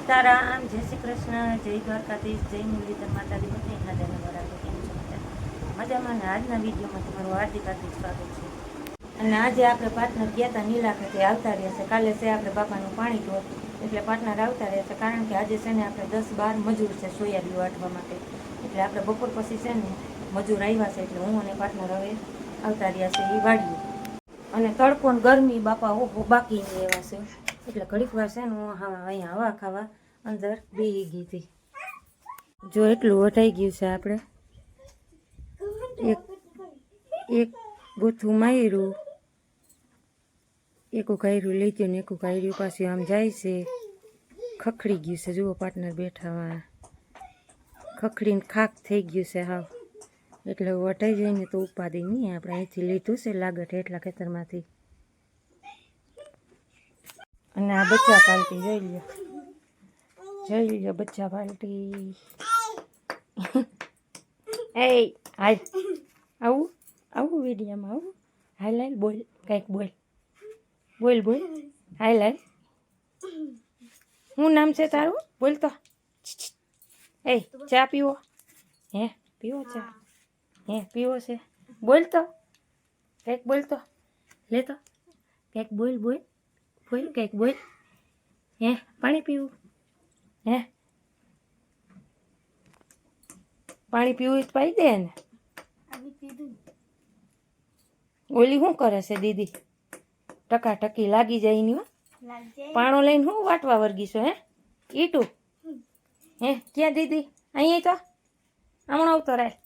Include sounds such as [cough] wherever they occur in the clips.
સીતારામ, જય શ્રી કૃષ્ણ, જય દ્વારકાધીશ, જય મુરલીધર માતાજી, બધે નાદાને બરાબર કેમ છો? મજામાં ને આજના વિડીયોમાં તમારું હાર્દિક હાર્દિક સ્વાગત છે. અને આજે આપણે પાર્ટનર ગયા હતા નીલા ખાતે, આવતા રહ્યા છે. કાલે છે આપણે બાપાનું પાણી ઢોર એટલે પાટનર આવતા રહ્યા છે, કારણ કે આજે છે ને આપણે દસ બાર મજૂર છે સોયાબી વાટવા માટે. એટલે આપણે બપોર પછી છે ને મજૂર આવ્યા છે, એટલે હું અને પાર્ટનર હવે આવતા રહ્યા છે એ વાડીએ. અને તડકો ગરમી બાપા, ઓહો, બાકી એવા છે. એટલે ઘડીક વાર છે ને હું અહીંયા હવા ખાવા અંદર બેહી ગઈ હતી. જો એટલું વટાઈ ગયું છે આપણે. એક એક ગોથું માર્યું. એકું કાયરું ગયું ને એકું કાયરું પાછું આમ જાય છે. ખખડી ગયું છે, જુઓ પાર્ટનર બેઠા ખખડીને ખાક થઈ ગયું છે હાવ. એટલે વટાઈ જઈને તો ઉપાદી નહીં, આપણે અહીંથી લીધું છે લાગટ એટલા ખેતરમાંથી. અને આ બચ્ચા પાલટી જોઈ લ્યો. જોઈ લ્યો બચ્ચા પાલટી. [laughs] એ હાલ. આવું આવું વિડીયામાં, આવું. હાલ હાલ, બોલ, કંઈક બોલ. બોલ બોલ. હાલ હાલ. શું નામ છે તારું? બોલ તો. એ ચા પીવો. હે, પીવો ચા. હે, પીવો છે. બોલ તો. કંઈક બોલ તો. લે તો. કંઈક બોલ બોલ. બોલ કંઈક બોલ. હે પાણી પીવું? હે? પાણી પીવું તો પાઈ દે ને ઓલી શું કરે છે દીદી? ટકા ટકી લાગી જાય ની હો. પાણો લઈને હું વાટવા વર્ગીશો હે? ઈટું? હે ક્યાં દીદી? અહીંયા તો? હમણાં આવતો રાય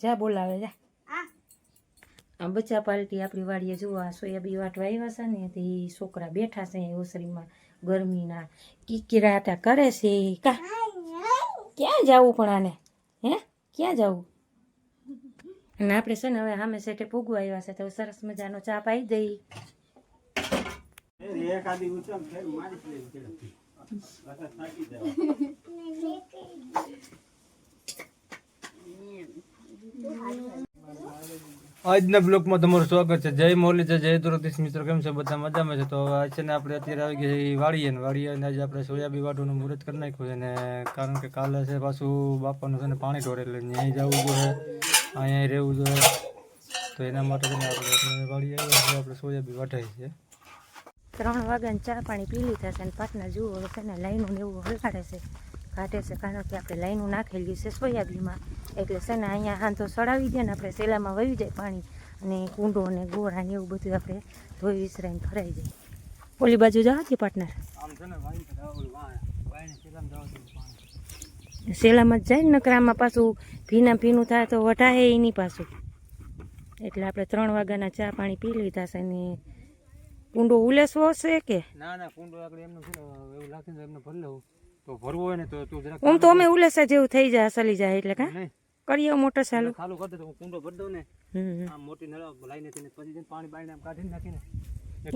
જા બોલાવે જા. બચ્ચા પાલટી આપણી વાડીએ જુઓ આ સોયાબી વાટવા આવ્યા છે ને તે છોકરા બેઠા છે ઓસરીમાં ગરમીના. કિકિરાટા કરે છે? કા? ક્યાં જવું પણ આને? હે? ક્યાં જવું? અને આપણે છે ને હવે સામે સેટે પૂગવા આવ્યા છે તો સરસ મજાનો ચા પાઈ દઈ. આજના બ્લોકમાં તમારું સ્વાગત છે. જય મોરલી છે, જય દ્વારકાધીશ મિત્રો, કેમ છે? બધા મજામાં છે? તો આજ છે ને આપણે અત્યારે આવી ગયા વાળીએ ને વાડીએ ને આજે આપણે સોયાબી વાટવાનું મુહૂર્ત કરી નાખ્યું છે ને કારણ કે કાલે છે પાછું બાપાનું છે ને પાણી ઢોળે એટલે અહીં જવું જોઈએ, અહીંયા રહેવું જોઈએ. તો એના માટે છે ને આપણે અત્યારે આવીએ આપણે સોયાબી વાટાઈ છે. ત્રણ વાગ્યાને ચા પાણી પી લીધા છે અને પાટના જુઓ છે ને લાઈનો એવું હલાડે છે. કાઢે છે કારણ કે આપણે લાઈનું નાખેલી છે સોયાબીમાં એટલે છે ને અહીંયા હાંધો સડાવી દે ને આપણે સેલામાં વહી જાય પાણી અને કુંડો અને ગોળા ને એવું બધું આપણે ધોઈ વિસરાઈને ભરાઈ જાય. ઓલી બાજુ પાર્ટનર. શેલામાં જવા પાણી. સેલામાં જ જાય ને નકરામાં પાછું ભીના ભીનું થાય તો વટાય એ નહીં પાછું. એટલે આપણે ત્રણ વાગ્યાના ચા પાણી પી લીધા છે ને કુંડો ઉલેસવો હશે કે? ના ના કુંડો આપણે એમનું એવું લાગે એમને ભરી લઉં. તો ભરવું હોય ને તો તું જરાક આમ તો અમે ઉલેસા જેવું થઈ જાય સલી જાય એટલે કા? કરીએ મોટર ચાલુ. ચાલુ કરી દે તો હું કુંડો ભરી દઉં ને. આમ મોટી નળ લાઈને તેને પછી જઈને પાણી બાઈને આમ કાઢીને નાખીને.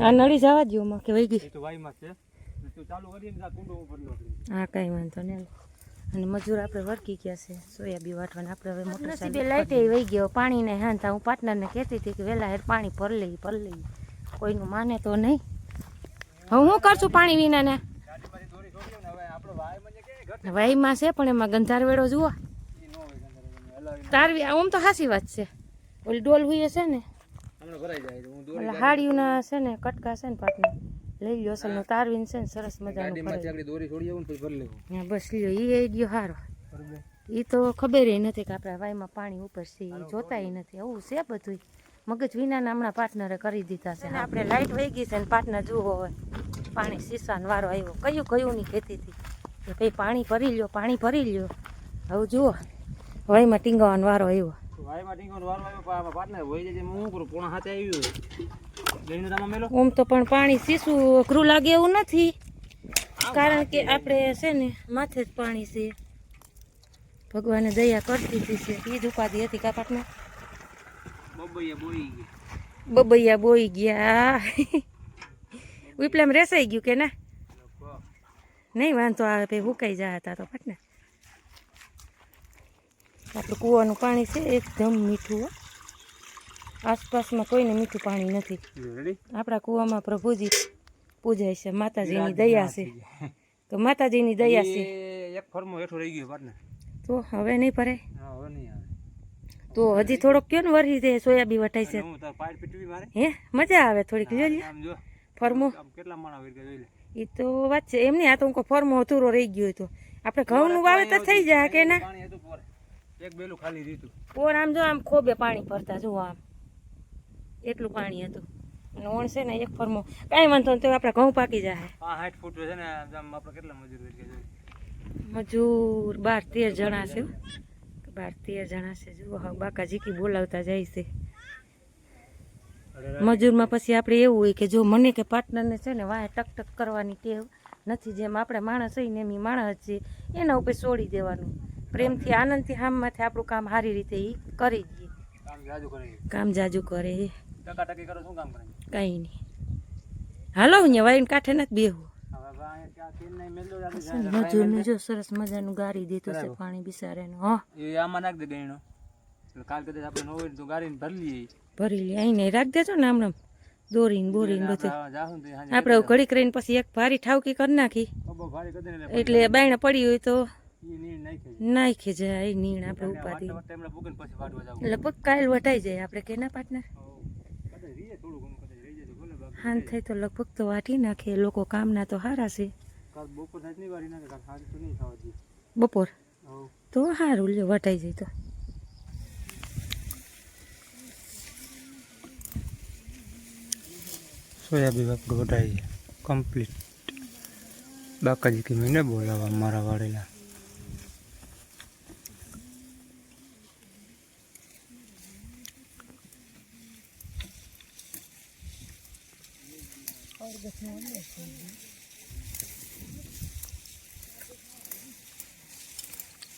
આ નળી જવા દો માં કે વહી ગઈ? તો વાયમાં છે. ને તું ચાલુ કરીને આ કુંડો હું ભરી લઉં હા કાંઈ વાંધો નહીં. અને મજૂર આપણે વર્કી ગયા છે સોયાબી વાટવાના. આપણે હવે મોટર લાઈટ લાઈટે વહી ગયો પાણીને તા હું પાર્ટનરને કહેતી હતી કે વહેલા હેર પાણી ભર લઈ ભર લઈ. કોઈનું માને તો નહીં. હવે હું કરશું પાણી વિના ને દોરી વાઈમાં છે પણ એમાં ગંધાર વેળો જુઓ. તારવી આમ તો હાસી વાત છે. ઓલી ડોલ હુઈએ છે ને ઓલા હાડીઓના છે ને કટકા છે ને પાટના. લઈ લ્યો અસલનું તારવીને છે ને સરસ મજાનું બસ લ્યો ઈ એ ગયો હારો. એ તો ખબર નથી કે આપણા વાયમાં પાણી ઉપર છે એ જોતાય નથી. આવું છે બધું મગજ વિનાના હમણાં પાર્ટનરે કરી દીધા છે. ને આપણે લાઈટ વહી ગઈ છે ને પાર્ટનર જુઓ હોય પાણી સીસાનો વારો આવ્યો. કયું કયું ની ખેતી હતી કે ભાઈ પાણી ભરી લ્યો પાણી ભરી લ્યો. હવે જુઓ વાયમાં ટીંગાવાનો વારો આવ્યો. ઓમ તો પણ પાણી સીસું અઘરું લાગે એવું નથી. કારણ કે આપણે છે ને માથે જ પાણી છે. ભગવાને દયા કરતી હતી છે. એ જ ઉપાધિ હતી કાપાટમાં બબૈયા બોઈ ગયા. બબૈયા બોઈ ગયા. [laughs] વિપલામ રેસાઈ ગયું કે ના? નહીં વાંધો આવે ભાઈ હુકાઈ જાય હતા તો પટને. આપણું કૂવાનું પાણી છે એકદમ મીઠું આસપાસમાં કોઈને મીઠું પાણી નથી. આપણા કૂવામાં પ્રભુજી પૂજાય છે માતાજીની દયા છે. તો માતાજીની દયા છે. એક ફરમો હેઠો રહી ગયો પાટને. તો હવે નહીં ભરે હવે નહીં આવે. તો હજી થોડોક કયો ને વરસી દે સોયાબી વટાઈ છે. હું મજા આવે થોડીક જોઈ લે ફરમો. કેટલા માણા જોઈ લે. એ તો વાત છે. એમ નહીં આ તો હું ફોર્મ અધૂરો રહી ગયો તો. આપણે ઘઉંનું વાવેતર થઈ જાય કે ના? એક બેલું ખાલી રીતું. પોર આમ જો આમ ખોબે પાણી ભરતા જુઓ આમ. એટલું પાણી હતું. અને ઓણ છે ને એક ફરમો. કાંઈ વાંધો તો આપણે ઘઉં પાકી જાય આ સાઠ ફૂટ છે ને આમ આપણે કેટલા મજૂર મજૂર બાર તેર જણા છે બાર તેર જણા છે. જુઓ બાકા જીકી બોલાવતા જાય છે. મજૂરમાં પછી આપણે એવું હોય કે જો મને કે પાર્ટનરને છે ને વાય ટક ટક કરવાની ટેવ નથી. જેમ આપણે માણસ હોય ને એમ માણસ છે. એના ઉપર છોડી દેવાનું. પ્રેમથી આનંદથી હામમાંથી આપણું કામ સારી રીતે એ કરી દઈએ કામ જાજુ કરે. એ કાંઈ નહીં હાલો અહીંયા વાઈને કાંઠે નથી બેહું મજૂરને જો સરસ મજાનું ગારી દેતો છે પાણી બિસારેનું હા. આમાં નાખ દે ગયણો. કાલ કદાચ આપણે ન હોય તો ગાડીને ભરી લઈએ. ભરી લે અહીં રાખ દેજો ને આમ દોરીને બોરીને બધું. આપણે ઘડી કરીને પછી એક ભારી ઠાવકી કરી નાખી. એટલે બાયણા પડી હોય તો નાખી જાય. એ નીણ આપણે ઉપાધી. એટલે કાયલ વટાઈ જાય આપણે કે ના પાર્ટનર કદાચ રીએ થોડું ઘણું કદાચ રહી જાય તો ભલે બાકી હાન થાય તો લગભગ તો વાટી નાખે લોકો કામના તો હારા છે. નહીં નહીં બપોર? તો સારું લે વટાઈ જાય તો. સોયાબીન આપણું વટાઈ કમ્પ્લીટ બાકાજી કે મેં બોલાવવા મારા વાળેલા.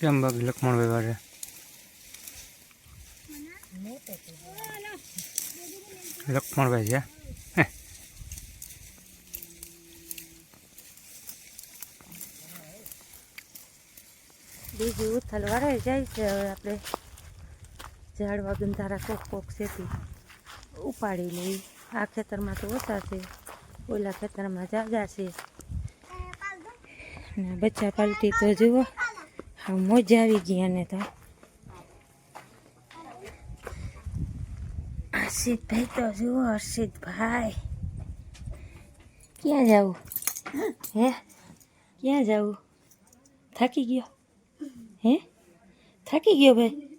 કેમ બાકી લખમણ વ્યવહારે? લક્ષ્મણભાઈ છે? બીજી ઉથલ વળાઈ જાય છે, હવે આપણે ઝાડવા ગંધારા કોક કોક શેતી ઉપાડી લઈ આ ખેતરમાં તો ઓછા છે, ઓલા ખેતરમાં જાજા છે. ને બચ્ચા પાલટી તો જુઓ હા મોજા આવી ગયા ને તો. હર્ષિતભાઈ તો જુઓ, હર્ષિતભાઈ. ક્યાં જવું? હે? ક્યાં જવું? થાકી ગયો? હે? થાકી ગયો ભાઈ.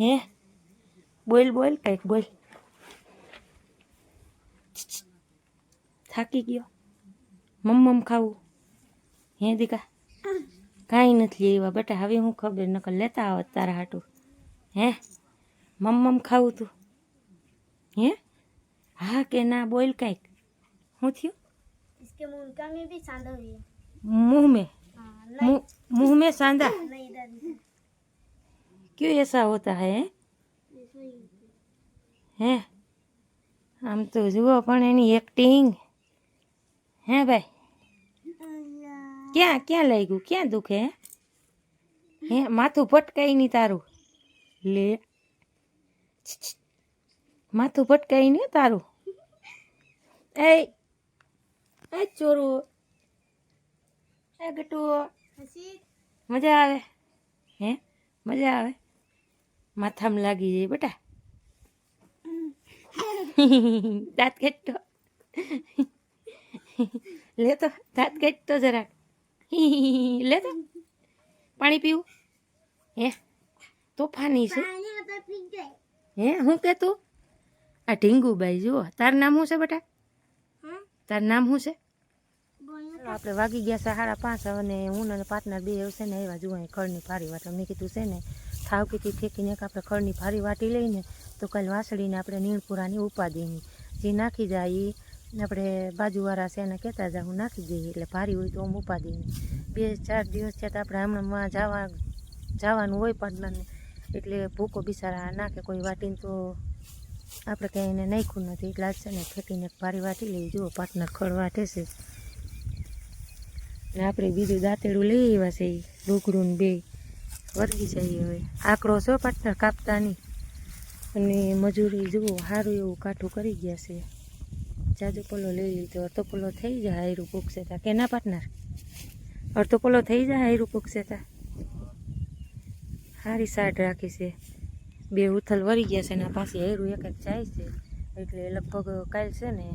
હે? બોલ બોલ કંઈક બોલ. થાકી ગયો. મમ્મમ ખાવું. હે દીકા? કાંઈ નથી એવા બેટા હવે હું ખબર નકર લેતા આવત તારા હાટું. હે? મમ્મમ ખાવું તું. હે? હા કે ના બોલ કંઈક. શું થયું? મુંહ મેં मुंह में हाँ मुंह मुंह में सांदा नहीं इधर नहीं क्यों ऐसा होता है હે આમ તો જુઓ પણ એની એક્ટિંગ હે ભાઈ ક્યાં ક્યાં લાગ્યું ક્યાં દુખે હે? હે માથું ભટકાઈ નહીં તારું લે છી, છી. માથું ભટકાઈ નહીં હો તારું એ એ ચોરું એ ગટુ हसी મજા આવે? હે? મજા આવે? માથામાં લાગી જાય બેટા. દાંત કાઢતો લે તો, દાંત કાઢતો જરાક. લે તો. પાણી પીવું? હે? તોફાની છે? હે, હું કે તું? આ ઢીંગુબાઈ જુઓ, તારું નામ શું છે બેટા? તારું નામ શું છે? આપણે વાગી ગયા છે સાડા પાંચ અને હું અને પાર્ટનર બે એવું છે ને એવા જુઓ ખળની ફારી વાટ મેં કીધું છે ને, થાવ ફેંકીને એક આપણે ખળની ફારી વાટી લઈને તો કાલ વાસળીને આપણે નીણપુરાની ઉપાદીની જે નાખી જાય એ આપણે બાજુવાળા છે એને કહેતા જાય, હું નાખી દઈએ, એટલે ભારી હોય તો આમ ઉપાદીની બે ચાર દિવસ છે તો આપણે હમણાં જવા જવાનું હોય પાર્ટનરને, એટલે ભૂકો બિચારા નાખે, કોઈ વાટીને તો આપણે કંઈ એને નાખ્યું નથી. એટલે છે ને ફેંકીને ભારી વાટી લઈ, જુઓ, પાર્ટનર ખળ વાટે છે. ને આપણે બીજું દાંતેડું લઈ આવ્યા છે ને બે. વર્ગી જઈએ હવે. આકડો છો પાર્ટનર કાપતાની. અને મજૂરી જુઓ સારું એવું કાઠું કરી ગયા છે. જાજુ પલો લઈ લીધો, અડધો પોલો થઈ જાય હાયરું પૂગશે તા. કે ના પાર્ટનર અડધો પોલો થઈ જાય હાયરું પૂગશે તા. સારી સાઠ રાખી છે. બે ઉથલ વળી ગયા છે ને પાછી હેરું એક એક જાય છે. એટલે લગભગ કાલ છે ને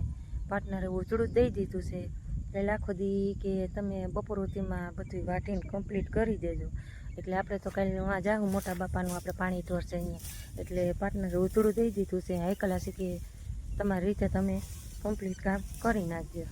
પાર્ટનરે ઉતળું દઈ દીધું છે. એટલે આખો દી કે તમે બપોર સુધીમાં બધું વાટીને કમ્પ્લીટ કરી દેજો. એટલે આપણે તો કાલે આ જાઉં મોટા બાપાનું આપણે પાણી ઢોરશે અહીંયા. એટલે પાર્ટનરે ઉચડું દઈ દીધું છે. હાઈ કલાસી કે તમારી રીતે તમે કમ્પ્લીટ કામ કરી નાખજો.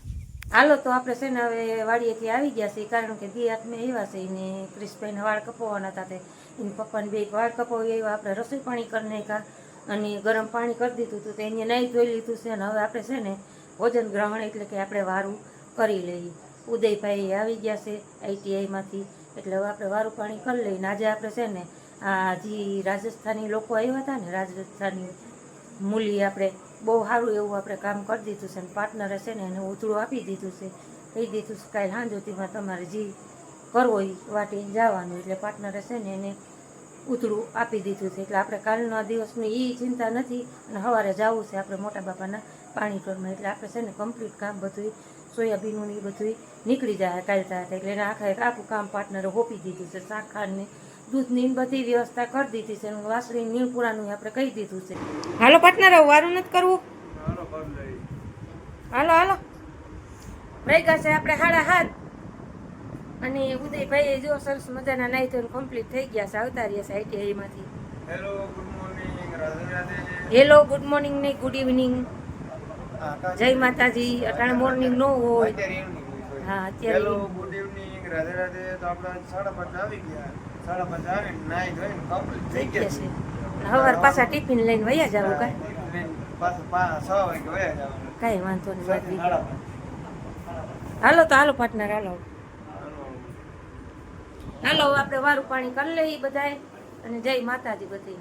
હાલો, તો આપણે છે ને હવે વાડીએથી આવી ગયા છીએ, કારણ કે દી હાથમાં એવા છે ને ક્રિશભાઈને વાળ કપાવવાના હતા તે. એની પપ્પાને બે વાળ કપાવી એવા આપણે રસોઈ પાણી કરી નાખ્યા અને ગરમ પાણી કરી દીધું હતું. તો એને નાહી ધોઈ લીધું છે અને હવે આપણે છે ને ભોજન ગ્રહણ એટલે કે આપણે વારું કરી લઈએ. ઉદયભાઈ આવી ગયા છે આઈટીઆઈમાંથી એટલે આપણે વારું પાણી કરી લઈએ ને આજે આપણે છે ને, આ જે રાજસ્થાની લોકો આવ્યા હતા ને, રાજસ્થાની મૂલી આપણે, બહુ સારું એવું આપણે કામ કરી દીધું છે અને પાર્ટનરે છે ને એને ઉતરું આપી દીધું છે. કહી દીધું છે કાંઈ હાંજોતીમાં તમારે જે કરવો એ વાટે જવાનું. એટલે પાર્ટનરે છે ને એને ઉતરું આપી દીધું છે. એટલે આપણે કાલના દિવસની એ ચિંતા નથી. અને સવારે જવું છે આપણે મોટા બાપાના પાણી ટોરમાં એટલે આપણે છે ને કમ્પ્લીટ કામ બધું સોયાબીનનું ને એ બધું નીકળી જાય કાલ હતા એટલે એને આખા એક આખું કામ પાર્ટનરે હોપી દીધું છે શાખાને દૂધની બધી વ્યવસ્થા કરી દીધી છે એનું વાસળી નીણપુરાનું આપણે કહી દીધું છે. હાલો પાર્ટનર વારું નથી કરવું? હાલો હાલો ગયા છે આપણે હાડા હાથ. અને ઉદયભાઈ જો સરસ મજાના નાઈ ધોઈને કમ્પ્લીટ થઈ ગયા છે આવતા રહ્યા છે આઈટીઆઈમાંથી. Hello good morning hello good morning ને ગુડ ઇવનિંગ જય માતાજી અટાણે મોર્નિંગ નો હોય. હા અત્યારે hello good evening Radhe Radhe તો આપણે સાડા પાંચ આવી ગયા. સાડા પાંચ આવીને નાઈ ધોઈને કમ્પ્લીટ થઈ ગયા છે. હવાર પાછા ટિફિન લઈને વયા જાવ કાંઈ? પાછું પાંચ છ વાગે વયા જવાનું. કાંઈ વાંધો નહીં હાલો તો હાલો પાર્ટનર હાલો. હાલો. હાલો આપણે વારું પાણી કરી લઈએ બધાય અને જય માતાજી બધી